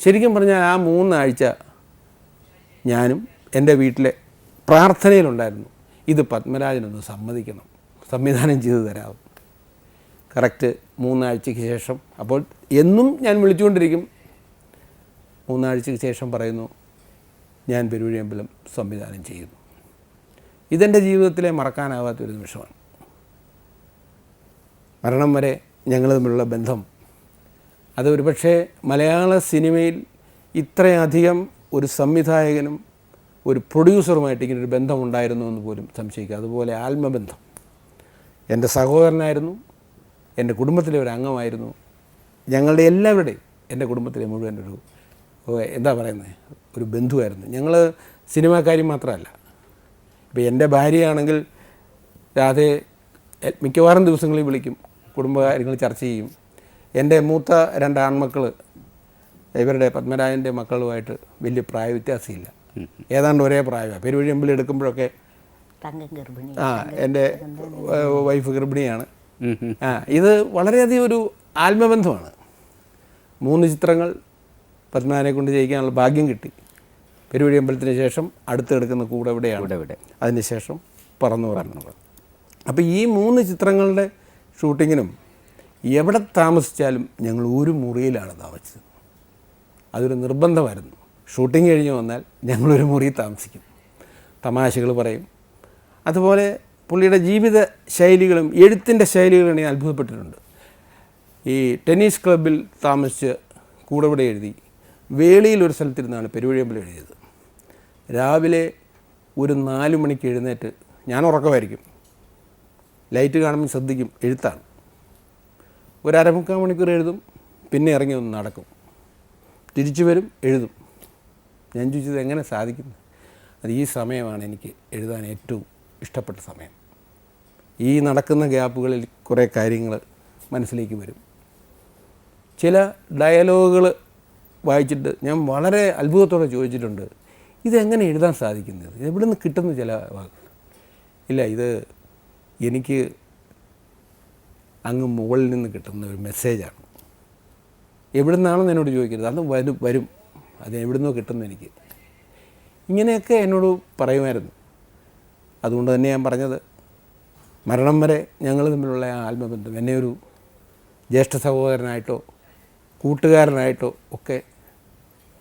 ശരിക്കും പറഞ്ഞാൽ ആ മൂന്നാഴ്ച ഞാനും എന്റെ വീട്ടിലെ പ്രാർത്ഥനയിലുണ്ടായിരുന്നു. ഇത് പത്മരാജനൊന്ന് സമ്മതിക്കണം. സംവിധാനം ചെയ്തു തരാം കറക്റ്റ് മൂന്നാഴ്ചയ്ക്ക് ശേഷം. അപ്പോൾ എന്നും ഞാൻ വിളിച്ചുകൊണ്ടിരിക്കും. മൂന്നാഴ്ചയ്ക്ക് ശേഷം പറയുന്നു ഞാൻ പെരുവഴിയമ്പലം സംവിധാനം ചെയ്യുന്നു. ഇതെന്റെ ജീവിതത്തിലെ മറക്കാനാവാത്തൊരു നിമിഷമാണ്. മരണം വരെ ഞങ്ങൾ തമ്മിലുള്ള ബന്ധം അത് ഒരുപക്ഷെ മലയാള സിനിമയിൽ ഇത്രയധികം ഒരു സംവിധായകനും ഒരു പ്രൊഡ്യൂസറുമായിട്ട് ഇങ്ങനെ ഒരു ബന്ധമുണ്ടായിരുന്നു എന്ന് പോലും സംശയിക്കുക. അതുപോലെ ആത്മബന്ധം. എന്റെ സഹോദരനായിരുന്നു എന്റെ കുടുംബത്തിലെ ഒരു അംഗമായിരുന്നു. ഞങ്ങളുടെ എല്ലാവരുടെയും എന്റെ കുടുംബത്തിലെ മുഴുവൻ ഒരു എന്താ പറയുന്നത് ഒരു ബന്ധുവായിരുന്നു. ഞങ്ങൾ സിനിമാക്കാരി മാത്രമല്ല. ഇപ്പോൾ എന്റെ ഭാര്യയാണെങ്കിൽ രാധെ എ- മിക്കവാറും ദിവസങ്ങളിൽ വിളിക്കും കുടുംബകാര്യങ്ങൾ ചർച്ച ചെയ്യും. എന്റെ മൂത്ത രണ്ട് ആൺമക്കൾ ഇവരുടെ പത്മരാജന്റെ മക്കളുമായിട്ട് വലിയ പ്രായ വ്യത്യാസമില്ല. ഏതാണ്ട് ഒരേ പ്രായമാണ് പെരുവഴിയമ്പിൽ എടുക്കുമ്പോഴൊക്കെ തങ്കം ഗർഭിണി. ആ എന്റെ വൈഫ് ഗർഭിണിയാണ്. ആ ഇത് വളരെയധികം ഒരു ആത്മബന്ധമാണ്. മൂന്ന് ചിത്രങ്ങൾ പത്മനാഭനെ കൊണ്ട് ജയിക്കാനുള്ള ഭാഗ്യം കിട്ടി. പെരുവഴി അമ്പലത്തിന് ശേഷം അടുത്തെടുക്കുന്ന കൂടെ എവിടെയാണ്? ഇവിടെ ഇവിടെ അതിനുശേഷം പറന്നു പറഞ്ഞു. അപ്പോൾ ഈ മൂന്ന് ചിത്രങ്ങളുടെ ഷൂട്ടിങ്ങിനും എവിടെ താമസിച്ചാലും ഞങ്ങൾ ഒരു മുറിയിലാണ് താമസിച്ചത്. അതൊരു നിർബന്ധമായിരുന്നു. ഷൂട്ടിംഗ് കഴിഞ്ഞ് വന്നാൽ ഞങ്ങളൊരു മുറി താമസിക്കും. തമാശകൾ പറയും. അതുപോലെ പുള്ളിയുടെ ജീവിത ശൈലികളും എഴുത്തിന്റെ ശൈലികളും ഞാൻ അത്ഭുതപ്പെട്ടിട്ടുണ്ട്. ഈ ടെന്നീസ് ക്ലബിൽ താമസിച്ച് കൂടെവിടെ എഴുതി വേളിയിൽ ഒരു സ്ഥലത്തിരുന്നാണ് പെരുവഴിയമ്പൽ എഴുതിയത്. രാവിലെ ഒരു നാല് മണിക്ക് എഴുന്നേറ്റ് ഞാൻ ഉറക്കമായിരിക്കും. ലൈറ്റ് കാണുമ്പോൾ ശ്രദ്ധിക്കും എഴുത്താണ്. ഒരു അരമുക്കാൽ മണിക്കൂർ എഴുതും പിന്നെ ഇറങ്ങി ഒന്ന് നടക്കും. തിരിച്ചു വരും എഴുതും. ഞാൻ ചോദിച്ചത് എങ്ങനെ സാധിക്കുന്നു? അത് ഈ സമയമാണ് എനിക്ക് എഴുതാൻ ഏറ്റവും ഇഷ്ടപ്പെട്ട സമയം. ഈ നടക്കുന്ന ഗ്യാപ്പുകളിൽ കുറേ കാര്യങ്ങൾ മനസ്സിലേക്ക് വരും. ചില ഡയലോഗുകൾ വായിച്ചിട്ട് ഞാൻ വളരെ അത്ഭുതത്തോടെ ചോദിച്ചിട്ടുണ്ട് ഇതെങ്ങനെ എഴുതാൻ സാധിക്കുന്നത്? ഇത് എവിടെ നിന്ന് കിട്ടുന്ന ചില വാക്കുകൾ? ഇല്ല ഇത് എനിക്ക് അങ്ങ് മുകളിൽ നിന്ന് കിട്ടുന്ന ഒരു മെസ്സേജാണ് എവിടെ നിന്നാണെന്ന് എന്നോട് ചോദിക്കരുത്. അത് വരും വരും. അത് എവിടെ നിന്നോ കിട്ടുന്നു എനിക്ക്. ഇങ്ങനെയൊക്കെ എന്നോട് പറയുമായിരുന്നു. അതുകൊണ്ട് തന്നെ ഞാൻ പറഞ്ഞത് മരണം വരെ ഞങ്ങൾ തമ്മിലുള്ള ആ ആത്മബന്ധം എന്നെ ഒരു ജ്യേഷ്ഠ സഹോദരനായിട്ടോ കൂട്ടുകാരനായിട്ടോ ഒക്കെ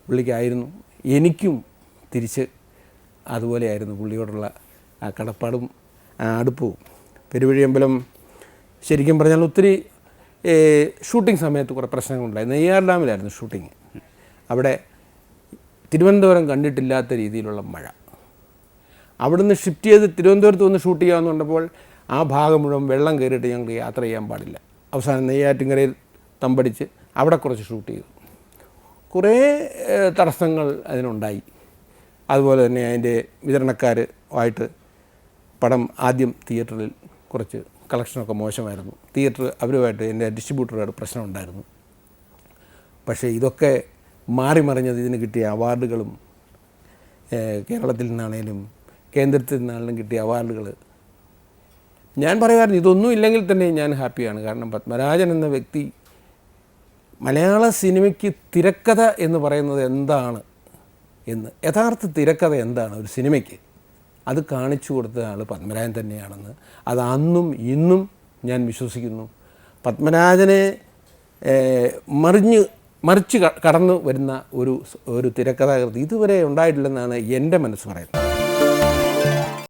പുള്ളിക്കായിരുന്നു എനിക്കും തിരിച്ച് അതുപോലെയായിരുന്നു പുള്ളിയോടുള്ള ആ കടപ്പാടും ആ അടുപ്പവും. പെരുവഴിയമ്പലം ശരിക്കും പറഞ്ഞാൽ ഒത്തിരി ഷൂട്ടിംഗ് സമയത്ത് കുറേ പ്രശ്നങ്ങളുണ്ടായി നെയ്യാർ ഡാമിലായിരുന്നു ഷൂട്ടിങ് അവിടെ തിരുവനന്തപുരം കണ്ടിട്ടില്ലാത്ത രീതിയിലുള്ള മഴ. അവിടുന്ന് ഷിഫ്റ്റ് ചെയ്ത് തിരുവനന്തപുരത്ത് വന്ന് ഷൂട്ട് ചെയ്യാമെന്ന് പറഞ്ഞപ്പോൾ ആ ഭാഗം മുഴുവൻ വെള്ളം കയറിയിട്ട് ഞങ്ങൾക്ക് യാത്ര ചെയ്യാൻ പാടില്ല. അവസാനം നെയ്യാറ്റിൻകരയിൽ തമ്പടിച്ച് അവിടെ കുറച്ച് ഷൂട്ട് ചെയ്തു. കുറേ തടസ്സങ്ങൾ അതിനുണ്ടായി. അതുപോലെ തന്നെ അതിന്റെ വിതരണക്കാർ ആയിട്ട് പടം ആദ്യം തിയേറ്ററിൽ കുറച്ച് കളക്ഷനൊക്കെ മോശമായിരുന്നു. തിയേറ്റർ അവരുമായിട്ട് എന്റെ ഡിസ്ട്രിബ്യൂട്ടറുമായിട്ട് പ്രശ്നം ഉണ്ടായിരുന്നു. പക്ഷേ ഇതൊക്കെ മാറി മറിഞ്ഞത് ഇതിന് കിട്ടിയ അവാർഡുകളും കേരളത്തിൽ നിന്നാണേലും കേന്ദ്രത്തിൽ നിന്നാണെങ്കിലും കിട്ടിയ അവാർഡുകൾ ഞാൻ പറയുമായിരുന്നു ഇതൊന്നും ഇല്ലെങ്കിൽ തന്നെ ഞാൻ ഹാപ്പിയാണ്. കാരണം പത്മരാജൻ എന്ന വ്യക്തി മലയാള സിനിമയ്ക്ക് തിരക്കഥ എന്ന് പറയുന്നത് എന്താണ് എന്ന് യഥാർത്ഥ തിരക്കഥ എന്താണ് ഒരു സിനിമയ്ക്ക്? അത് കാണിച്ചു കൊടുത്ത ആൾ പത്മരാജൻ തന്നെയാണെന്ന്. അത് അന്നും ഇന്നും ഞാൻ വിശ്വസിക്കുന്നു. പത്മരാജനെ മറിഞ്ഞ് മറിച്ച് കടന്നു വരുന്ന ഒരു ഒരു തിരക്കഥാകൃത്ത് ഇതുവരെ ഉണ്ടായിട്ടില്ലെന്നാണ് എന്റെ മനസ്സ് പറയുന്നത്.